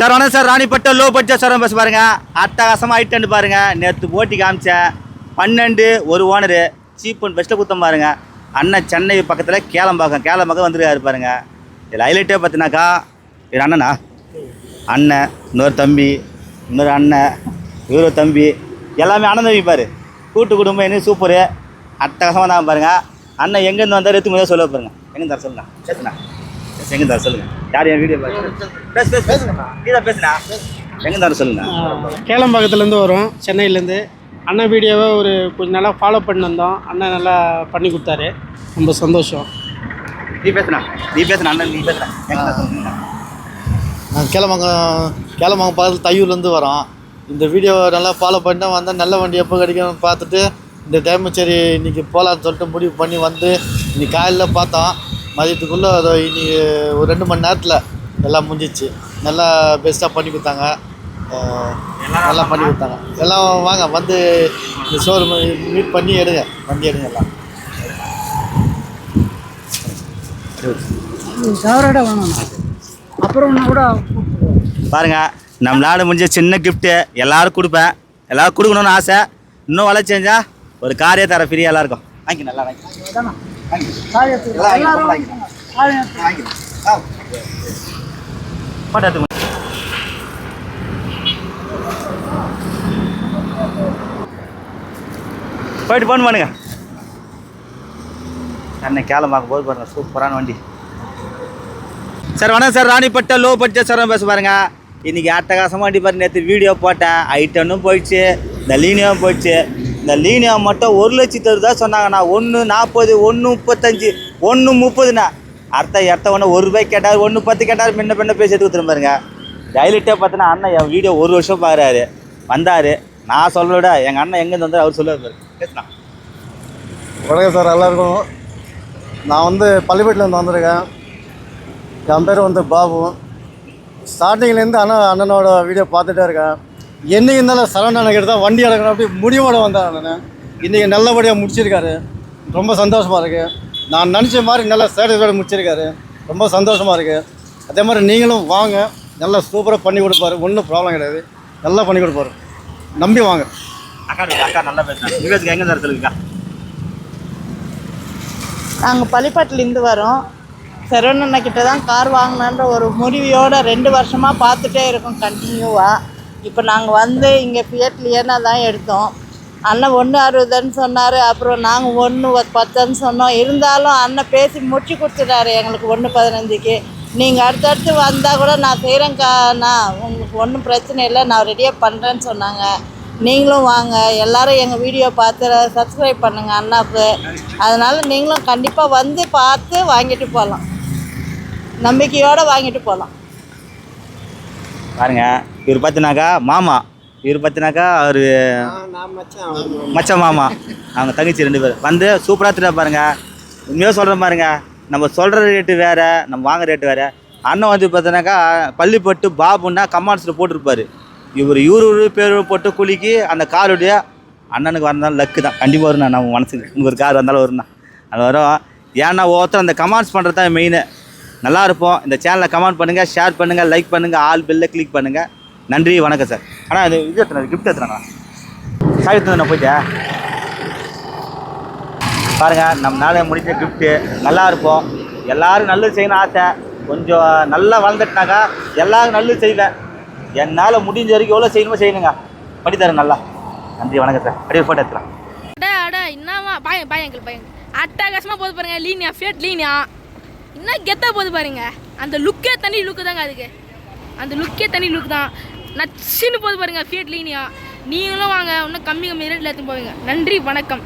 Sir வணக்கம் sir. Ranipet low budget sir bus பாருங்க. அட்டகாசமாக ஐட்டன்னு பாருங்க. நேற்று போட்டி காமிச்சேன் பன்னெண்டு ஒரு ஓனரு சீப் அண்ட் பெஸ்ட்டில் குத்தம் பாருங்க. அண்ணன் சென்னை பக்கத்தில் கேளம்பாக்கம். கேளம்பாக்கம் வந்துருக்காரு பாருங்க. இதில் ஹைலைட்டே பார்த்தினாக்கா இது அண்ணனா? அண்ணன் இன்னொரு தம்பி இன்னொரு அண்ணன் இவரு தம்பி. எல்லாமே அண்ணன் தம்பி பாரு. கூட்டு குடும்பம் என்ன சூப்பரு அட்டகாசமாக தான் பாருங்க. அண்ணன் எங்கேருந்து வந்தார் எடுத்து முதல்ல சொல்ல பாருங்க. எங்கேருந்து தர சொல்லுங்க. தர சொல்லுங்க. யார் என் வீடியோ பேசு பேசு பேசுங்க நீதான் பேசுண்ணா எங்கே தர சொல்லுங்க. கேளம்பாக்கத்துலேருந்து வரோம் சென்னையிலேருந்து. அண்ணன் வீடியோவை ஒரு கொஞ்ச நாளாக ஃபாலோ பண்ணி வந்தோம் அண்ணன் நல்லா பண்ணி கொடுத்தாரு. ரொம்ப சந்தோஷம். நீ பேசுண்ணா நீ பேசுண்ணா அண்ணன் நீ சொல்லுங்க. நான் கேளமங்கம் கேளமங்கம் பக்கத்தில் தையூர்லேருந்து வரோம். இந்த வீடியோ நல்லா ஃபாலோ பண்ணி தான் வந்தேன் நல்ல வண்டி எப்போ கிடைக்கும்னு பார்த்துட்டு இந்த டைம் சரி இன்றைக்கி போகலான்னு சொல்லிட்டு முடிவு பண்ணி வந்து இன்னைக்கு காலையில் பார்த்தோம். மதியத்துக்குள்ளே அதை இன்னைக்கு ஒரு ரெண்டு மணி நேரத்தில் எல்லாம் முடிஞ்சிச்சு. நல்லா பெஸ்ட்டாக பண்ணி கொடுத்தாங்க. நல்லா பண்ணி கொடுத்தாங்க. எல்லாம் வாங்க வந்து இந்த ஷோரூம் மீட் பண்ணி எடுங்க. வண்டி எடுங்க எல்லாம். தவறோட வேணும் அப்புறம் கூட பாருங்க நம்மளால முடிஞ்ச சின்ன கிஃப்ட்டு எல்லாரும் கொடுப்பேன். எல்லாரும் கொடுக்கணும்னு ஆசை. இன்னும் வளர்ச்சி செஞ்சா ஒரு காரே தர ஃப்ரீயாக எல்லாருக்கும் வாங்கி நல்லா வாங்கி எல்லாரும் போயிட்டு ஃபோன் பண்ணுங்க. அண்ணன் கேளம்பாக்க போது பாருங்க. சூப்பரான வண்டி. சார் வணக்கம் sir. Ranipet low budget sir பேச பாருங்க. இன்னைக்கு அட்டகாசமாக வண்டி பாருங்க. நேற்று வீடியோ போட்டேன். ஐட்டனும் போயிடுச்சு. இந்த லீனியும் போயிடுச்சு. இந்த லீனியா மட்டும் ஒரு லட்சத்து தான் சொன்னாங்கண்ணா ஒன்று நாற்பது ஒன்று முப்பத்தஞ்சு ஒன்று முப்பதுண்ணா அடுத்த இடத்த ஒன்று ஒரு ரூபாய் கேட்டார் ஒன்று பத்து கேட்டார் முன்ன பின்ன பேசி எடுத்து பாருங்க. டைலிட்டே பார்த்தோன்னா அண்ணன் என் வீடியோ ஒரு வருஷம் பார்க்குறாரு. வந்தார். நான் சொல்ல விட எங்கள் அண்ணன் எங்கேருந்து வந்தார் அவர் சொல்லுவார் பேசுனா வணக்கம் சார் எல்லாருக்கும். நான் வந்து பள்ளிப்பட்டிலேருந்து வந்திருக்கேன். என் பேர் வந்து பாபு. ஸ்டார்டிங்லேருந்து அண்ணன் அண்ணனோட வீடியோ பார்த்துட்டே இருக்கேன். என்னைக்கு இருந்தாலும் சரவணன் கிட்ட தான் வண்டி எடுக்கணும் அப்படி முடிவோட வந்தேன் அண்ணன். இன்றைக்கி நல்லபடியாக முடிச்சிருக்காரு. ரொம்ப சந்தோஷமாக இருக்குது நான் நினச்ச மாதிரி நல்லா சாட்டிஸ்ஃபைடு முடிச்சிருக்காரு. ரொம்ப சந்தோஷமாக இருக்குது அதே மாதிரி நீங்களும் வாங்க. நல்லா சூப்பராக பண்ணி கொடுப்பாரு. ஒன்றும் ப்ராப்ளம் கிடையாது. நல்லா பண்ணி கொடுப்பாரு. நம்பி வாங்க. அக்கா அக்கா நல்லா பேசுகிறேன் எங்கே சொல்லுங்கக்கா நாங்கள் பள்ளிப்பாட்டிலேருந்து வரோம். சரவணண்ண கிட்ட தான் கார் வாங்கலான்ற ஒரு முடிவையோட ரெண்டு வருஷமாக பார்த்துட்டே இருக்கோம் கண்டினியூவாக இப்போ நாங்கள் வந்து இங்கே ஃபியட்லியர்னா தான் எடுத்தோம். அண்ணன் ஒன்று அறுபதுன்னு சொன்னார் அப்புறம் நாங்கள் ஒன்று பத்துன்னு சொன்னோம். இருந்தாலும் அண்ணன் பேசி முடிச்சு கொடுத்துட்டாரு எங்களுக்கு ஒன்று பதினஞ்சுக்கு. நீங்கள் அடுத்தடுத்து வந்தால் கூட நான் செய்கிறேங்க்கா நான் உங்களுக்கு ஒன்றும் பிரச்சனை இல்லை நான் ரெடியாக பண்ணுறேன்னு சொன்னாங்க. நீங்களும் வாங்க எல்லாரும் எங்கள் வீடியோ பார்த்து சப்ஸ்கிரைப் பண்ணுங்கள் அண்ணாவுக்கு அதனால் நீங்களும் கண்டிப்பாக வந்து பார்த்து வாங்கிட்டு போகலாம். நம்பிக்கையோடு வாங்கிட்டு போகலாம். பாருங்க. இவர் பார்த்தினாக்கா மாமா. இவர் பார்த்தினாக்கா அவர் மச்சான் மாமா. அவங்க தங்கச்சி ரெண்டு பேர். வந்து சூப்பராக திட்டா பாருங்க. உண்மையாக சொல்கிறேன் பாருங்க. நம்ம சொல்கிற ரேட்டு வேறு நம்ம வாங்குற ரேட்டு வேறு. அண்ணன் வந்து பார்த்தினாக்கா பள்ளிப்பட்டு பாபுன்னா கமாண்ட்ஸில் போட்டிருப்பார். இவர் இவரு பேர் போட்டு குலுக்கி அந்த காருடைய அண்ணனுக்கு வந்தாலும் லக்கு தான். கண்டிப்பாக வரும் நம்ம மனசுக்கு. உங்களுக்கு ஒரு கார் வந்தாலும் வருண்ணா அது வரும். ஏன்னா ஒவ்வொருத்தர் அந்த கமாண்ட்ஸ் பண்ணுறது தான் மெயினு நல்லா இருப்போம். இந்த சேனலை கமெண்ட் பண்ணுங்கள் ஷேர் பண்ணுங்கள் லைக் பண்ணுங்கள் ஆல் பெல்ல கிளிக் பண்ணுங்கள் நன்றி வணக்கம் சார் ஆனால் இது இது எத்தனை கிஃப்ட் எத்தனை சாயத்து நான் போயிட்டேன் பாருங்கள் நம்ம நாளை முடிஞ்ச கிஃப்ட்டு நல்லா இருப்போம். எல்லோரும் நல்லது செய்யணும் ஆசை. கொஞ்சம் நல்லா வளர்ந்துட்டாக்கா எல்லாரும் நல்லது செய்வேன் என்னால் முடிஞ்ச வரைக்கும் எவ்வளோ செய்யணுமோ செய்யணுங்க. படித்தரேன் நல்லா. நன்றி வணக்கம் சார் அப்படியே ஃபோட்டோ எடுத்துக்கலாம். அடா அடா என்னவா பாயங்க பாயங்கள் பாயங்க அட்டகாசமாக போது பாருங்க லீனியா ஃபேட் லீனியா. என்ன கெத்தா போது பாருங்க. அந்த லுக்கே தனி லுக்கு தாங்க அதுக்கு. அந்த லுக்கே தனி லுக் தான். நச்சுன்னு போகுது பாருங்க ஃபியட் லீனியா நீங்களும் வாங்க இன்னும் கம்மி கம்மி ரேட்டில் எடுத்துன்னு போவீங்க. நன்றி வணக்கம்.